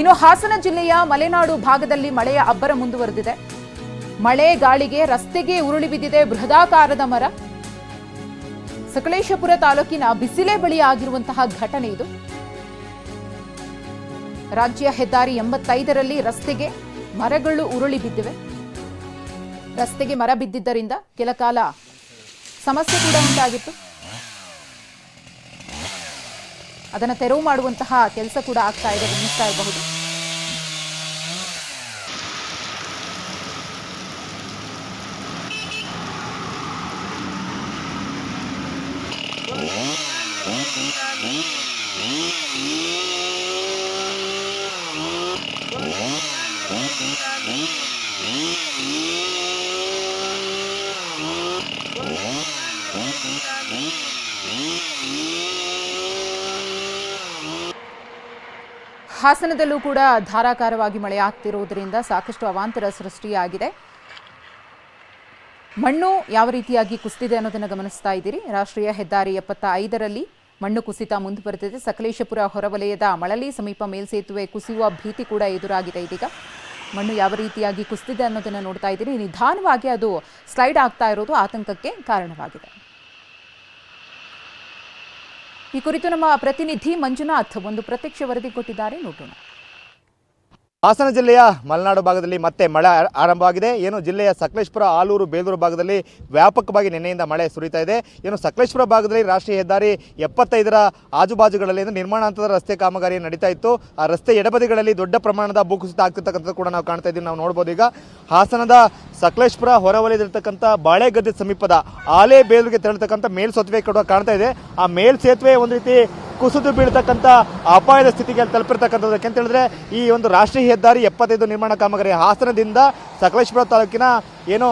ಇನ್ನು ಹಾಸನ ಜಿಲ್ಲೆಯ ಮಲೆನಾಡು ಭಾಗದಲ್ಲಿ ಮಳೆಯ ಅಬ್ಬರ ಮುಂದುವರೆದಿದೆ. ಮಳೆ ಗಾಳಿಗೆ ರಸ್ತೆಗೆ ಉರುಳಿ ಬಿದ್ದಿದೆ ಬೃಹದಾಕಾರದ ಮರ. ಸಕಲೇಶಪುರ ತಾಲೂಕಿನ ಬಿಸಿಲೆ ಬಳಿ ಆಗಿರುವಂತಹ ಘಟನೆ ಇದು. ರಾಜ್ಯ ಹೆದ್ದಾರಿ ಎಂಬತ್ತೈದರಲ್ಲಿ ರಸ್ತೆಗೆ ಮರಗಳು ಉರುಳಿ ಬಿದ್ದಿವೆ. ರಸ್ತೆಗೆ ಮರ ಬಿದ್ದಿದ್ದರಿಂದ ಕೆಲ ಕಾಲ ಸಮಸ್ಯೆ ಕೂಡ ಉಂಟಾಗಿತ್ತು. ಅದನ್ನು ತೆರವು ಮಾಡುವಂತಹ ಕೆಲಸ ಕೂಡ ಆಗ್ತಾ ಇದೆ ಗಮನಿಸ್ತಾ ಇರಬಹುದು. ಹಾಸನದಲ್ಲೂ ಕೂಡ ಧಾರಾಕಾರವಾಗಿ ಮಳೆ ಸಾಕಷ್ಟು ಅವಾಂತರ ಸೃಷ್ಟಿಯಾಗಿದೆ. ಮಣ್ಣು ಯಾವ ರೀತಿಯಾಗಿ ಕುಸಿದಿದೆ ಅನ್ನೋದನ್ನು ಗಮನಿಸ್ತಾ ಇದ್ದೀರಿ. ರಾಷ್ಟ್ರೀಯ ಹೆದ್ದಾರಿ ಎಪ್ಪತ್ತ ಐದರಲ್ಲಿ ಮಣ್ಣು ಕುಸಿತ ಮುಂದುವರೆದಿದೆ ಸಕಲೇಶಪುರ ಹೊರವಲಯದ ಮಳಲಿ ಸಮೀಪ ಮೇಲ್ಸೇತುವೆ ಕುಸಿಯುವ ಭೀತಿ ಕೂಡ ಎದುರಾಗಿದೆ ಇದೀಗ. ಮಣ್ಣು ಯಾವ ರೀತಿಯಾಗಿ ಕುಸಿದಿದೆ ಅನ್ನೋದನ್ನು ನೋಡ್ತಾ ಇದ್ದೀರಿ. ನಿಧಾನವಾಗಿ ಅದು ಸ್ಲೈಡ್ ಆಗ್ತಾ ಇರೋದು ಆತಂಕಕ್ಕೆ ಕಾರಣವಾಗಿದೆ. ಈ ಕುರಿತು ನಮ್ಮ ಪ್ರತಿನಿಧಿ ಮಂಜುನಾಥ್ ಒಂದು ಪ್ರತ್ಯಕ್ಷ ವರದಿ ಕೊಟ್ಟಿದ್ದಾರೆ. ನೋಡೋಣ. ಹಾಸನ ಜಿಲ್ಲೆಯ ಮಲೆನಾಡು ಭಾಗದಲ್ಲಿ ಮತ್ತೆ ಮಳೆ ಆರಂಭವಾಗಿದೆ. ಏನು ಜಿಲ್ಲೆಯ ಸಕಲೇಶ್ಪುರ, ಆಲೂರು, ಬೇಲೂರು ಭಾಗದಲ್ಲಿ ವ್ಯಾಪಕವಾಗಿ ನಿನ್ನೆಯಿಂದ ಮಳೆ ಸುರಿತಾ ಇದೆ. ಏನು ಸಕಲೇಶ್ಪುರ ಭಾಗದಲ್ಲಿ ರಾಷ್ಟ್ರೀಯ ಹೆದ್ದಾರಿ ಎಪ್ಪತ್ತೈದರ ಆಜುಬಾಜುಗಳಲ್ಲಿ ನಿರ್ಮಾಣ ಹಂತದ ರಸ್ತೆ ಕಾಮಗಾರಿ ನಡೀತಾ ಇತ್ತು. ಆ ರಸ್ತೆ ಎಡಬದಿಗಳಲ್ಲಿ ದೊಡ್ಡ ಪ್ರಮಾಣದ ಭೂಕುಸಿತ ಆಗ್ತಿರ್ತಕ್ಕಂಥದ್ದು ಕೂಡ ನಾವು ಕಾಣ್ತಾ ಇದ್ದೀವಿ. ನಾವು ನೋಡ್ಬೋದು ಈಗ ಹಾಸನದ ಸಕಲೇಶ್ಪುರ ಹೊರವಲಯದಲ್ಲಿರ್ತಕ್ಕಂಥ ಬಾಳೆಗದ್ದೆ ಸಮೀಪದ ಆಲೆ ಬೇಲೂರಿಗೆ ತೆರಳತಕ್ಕಂಥ ಮೇಲ್ಸೇತುವೆ ಕೂಡ ಕಾಣ್ತಾ ಇದೆ. ಆ ಮೇಲ್ಸೇತುವೆ ಒಂದು ರೀತಿ ಕುಸಿದು ಬೀಳ್ತಕ್ಕಂಥ ಅಪಾಯದ ಸ್ಥಿತಿಗೆ ತಲುಪಿರ್ತಕ್ಕಂಥದ್ದು ಯಾಕೆಂತ ಹೇಳಿದ್ರೆ ಈ ಒಂದು ರಾಷ್ಟ್ರೀಯ ಹೆದ್ದಾರಿ ಎಪ್ಪತ್ತೈದು ನಿರ್ಮಾಣ ಕಾಮಗಾರಿ ಹಾಸನದಿಂದ ಸಕಲೇಶ್ಪುರ ತಾಲೂಕಿನ ಏನು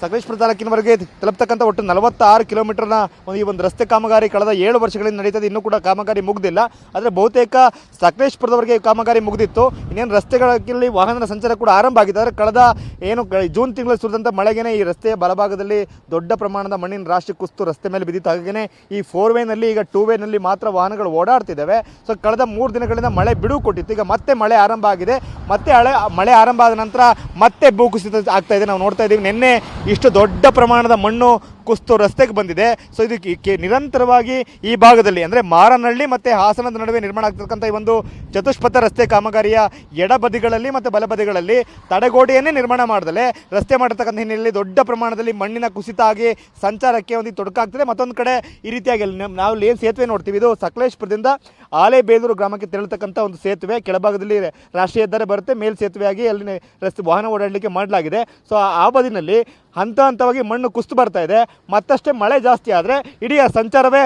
ಸಕಲೇಶ್ವರ ತಾಲೂಕಿನವರೆಗೆ ತಲುಪ್ತಕ್ಕಂಥ ಒಟ್ಟು ನಲವತ್ತಾರು ಕಿಲೋಮೀಟರ್ನ ಒಂದು ಈ ಒಂದು ರಸ್ತೆ ಕಾಮಗಾರಿ ಕಳೆದ ಏಳು ವರ್ಷಗಳಿಂದ ನಡೀತದೆ. ಇನ್ನೂ ಕೂಡ ಕಾಮಗಾರಿ ಮುಗ್ದಿಲ್ಲ. ಆದರೆ ಬಹುತೇಕ ಸಕಲೇಶ್ಪುರದವರೆಗೆ ಕಾಮಗಾರಿ ಮುಗಿದಿತ್ತು. ಇನ್ನೇನು ರಸ್ತೆಗಳಲ್ಲಿ ವಾಹನದ ಸಂಚಾರ ಕೂಡ ಆರಂಭ ಆಗಿದೆ. ಆದರೆ ಕಳೆದ ಏನು ಜೂನ್ ತಿಂಗಳು ಸುರಿದಂಥ ಮಳೆಗೇನೆ ಈ ರಸ್ತೆಯ ಬಲಭಾಗದಲ್ಲಿ ದೊಡ್ಡ ಪ್ರಮಾಣದ ಮಣ್ಣಿನ ರಾಶಿ ಕುಸ್ತು ರಸ್ತೆ ಮೇಲೆ ಬಿದ್ದಿತ್ತು. ಹಾಗೆಯೇ ಈ ಫೋರ್ ವೇನಲ್ಲಿ ಈಗ ಟೂ ವೇನಲ್ಲಿ ಮಾತ್ರ ವಾಹನಗಳು ಓಡಾಡ್ತಿದ್ದಾವೆ. ಸೊ ಕಳೆದ ಮೂರು ದಿನಗಳಿಂದ ಮಳೆ ಬಿಡುವು ಕೊಟ್ಟಿತ್ತು ಈಗ ಮತ್ತೆ ಮಳೆ ಆರಂಭ ಆಗಿದೆ. ಮತ್ತೆ ಹಳೆ, ಮಳೆ ಆರಂಭ ಆದ ನಂತರ ಮತ್ತೆ ಭೂಕುಸಿತ ಆಗ್ತಾ ಇದೆ. ನೋಡ್ತಾ ಇದ್ದೀವಿ ನಿನ್ನೆ ಇಷ್ಟು ದೊಡ್ಡ ಪ್ರಮಾಣದ ಮಣ್ಣು ಕುಸ್ತು ರಸ್ತೆಗೆ ಬಂದಿದೆ. ಸೊ ಇದು ಕಿ- ಕಿ- ನಿರಂತರವಾಗಿ ಈ ಭಾಗದಲ್ಲಿ ಅಂದರೆ ಮಾರನಹಳ್ಳಿ ಮತ್ತು ಹಾಸನದ ನಡುವೆ ನಿರ್ಮಾಣ ಆಗ್ತಕ್ಕಂಥ ಈ ಒಂದು ಚತುಷ್ಪಥ ರಸ್ತೆ ಕಾಮಗಾರಿಯ ಎಡಬದಿಗಳಲ್ಲಿ ಮತ್ತು ಬಲಬದಿಗಳಲ್ಲಿ ತಡೆಗೋಡೆಯನ್ನೇ ನಿರ್ಮಾಣ ಮಾಡದಲೆ. ರಸ್ತೆ ಮಾಡಿರ್ತಕ್ಕಂಥ ಹಿನ್ನೆಲೆಯಲ್ಲಿ ದೊಡ್ಡ ಪ್ರಮಾಣದಲ್ಲಿ ಮಣ್ಣಿನ ಕುಸಿತ ಆಗಿ ಸಂಚಾರಕ್ಕೆ ಒಂದು ತೊಡಕಾಗ್ತದೆ. ಮತ್ತೊಂದು ಕಡೆ ಈ ರೀತಿಯಾಗಿ ನಾವು ಏನು ಸೇತುವೆ ನೋಡ್ತೀವಿ, ಇದು ಸಕಲೇಶ್ಪುರದಿಂದ ಆಲೇಬೇಲೂರು ಗ್ರಾಮಕ್ಕೆ ತೆರಳತಕ್ಕಂಥ ಒಂದು ಸೇತುವೆ. ಕೆಳಭಾಗದಲ್ಲಿ ರಾಷ್ಟ್ರೀಯ ಹೆದ್ದಾರಿ ಬರುತ್ತೆ. ಮೇಲ್ ಸೇತುವೆಯಾಗಿ ಅಲ್ಲಿ ರಸ್ತೆ ವಾಹನ ಓಡಾಡಲಿಕ್ಕೆ ಮಾಡಲಾಗಿದೆ. ಸೊ ಆ ಬದಿನಲ್ಲಿ ಹಂತ ಹಂತವಾಗಿ ಮಣ್ಣು ಕುಸ್ತು ಬರ್ತಾ ಇದೆ. ಮತ್ತಷ್ಟೇ ಮಳೆ ಜಾಸ್ತಿ ಆದರೆ ಇಡೀ ಆ ಸಂಚಾರವೇ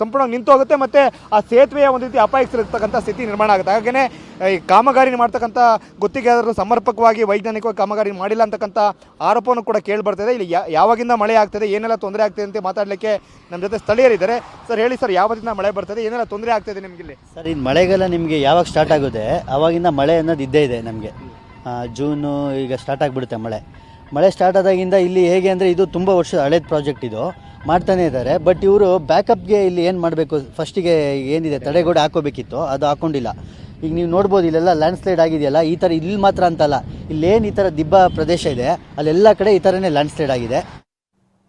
ಸಂಪೂರ್ಣ ನಿಂತು ಹೋಗುತ್ತೆ ಮತ್ತು ಆ ಸೇತುವೆಯ ಒಂದು ರೀತಿ ಅಪಾಯಿಸಿರತಕ್ಕಂಥ ಸ್ಥಿತಿ ನಿರ್ಮಾಣ ಆಗುತ್ತೆ. ಹಾಗೆಯೇ ಈ ಕಾಮಗಾರಿ ಮಾಡ್ತಕ್ಕಂಥ ಗುತ್ತಿಗೆದಾರರು ಸಮರ್ಪಕವಾಗಿ ವೈಜ್ಞಾನಿಕವಾಗಿ ಕಾಮಗಾರಿ ಮಾಡಿಲ್ಲ ಅಂತಕ್ಕಂಥ ಆರೋಪವನ್ನು ಕೂಡ ಕೇಳಿ ಬರ್ತಿದೆ ಇಲ್ಲಿ ಯಾವಾಗಿಂದ ಮಳೆ ಆಗ್ತದೆ, ಏನೆಲ್ಲ ತೊಂದರೆ ಆಗ್ತದೆ ಅಂತ ಮಾತಾಡಲಿಕ್ಕೆ ನಮ್ಮ ಜೊತೆ ಸ್ಥಳೀಯರಿದ್ದಾರೆ. ಸರ್, ಹೇಳಿ ಸರ್ ಯಾವತ್ತಿಂದ ಮಳೆ ಬರ್ತದೆ ಏನೆಲ್ಲ ತೊಂದರೆ ಆಗ್ತದೆ ನಿಮಗೆ ಇಲ್ಲಿ ಸರ್ ಇದು ಮಳೆಗೆಲ್ಲ ನಿಮಗೆ ಯಾವಾಗ ಸ್ಟಾರ್ಟ್ ಆಗುತ್ತೆ? ಆವಾಗಿಂದ ಮಳೆ ಅನ್ನೋದು ಇದ್ದೇ ಇದೆ ನಮಗೆ. ಜೂನು ಈಗ ಸ್ಟಾರ್ಟ್ ಆಗಿಬಿಡುತ್ತೆ ಮಳೆ. ಮಳೆ ಸ್ಟಾರ್ಟ್ ಆದಾಗಿಂದ ಇಲ್ಲಿ ಹೇಗೆ ಅಂದರೆ ಇದು ತುಂಬ ವರ್ಷದ ಹಳೇದು ಪ್ರಾಜೆಕ್ಟ್ ಇದು. ಮಾಡ್ತಾನೆ ಇದ್ದಾರೆ ಬಟ್ ಇವರು ಬ್ಯಾಕಪ್ಗೆ ಇಲ್ಲಿ ಏನು ಮಾಡಬೇಕು? ಫಸ್ಟಿಗೆ ಏನಿದೆ? ತಡೆಗೋಡೆ ಹಾಕೋಬೇಕಿತ್ತು ಅದು ಹಾಕೊಂಡಿಲ್ಲ. ಈಗ ನೀವು ನೋಡ್ಬೋದು, ಇಲ್ಲೆಲ್ಲ ಲ್ಯಾಂಡ್ ಸ್ಲೈಡ್ ಆಗಿದೆಯಲ್ಲ? ಈ ಥರ ಇಲ್ಲಿ ಮಾತ್ರ ಅಂತಲ್ಲ. ಇಲ್ಲೇನು ಈ ಥರ ದಿಬ್ಬ ಪ್ರದೇಶ ಇದೆ. ಅಲ್ಲೆಲ್ಲ ಕಡೆ ಈ ಥರನೇ ಲ್ಯಾಂಡ್ ಸ್ಲೈಡ್ ಆಗಿದೆ.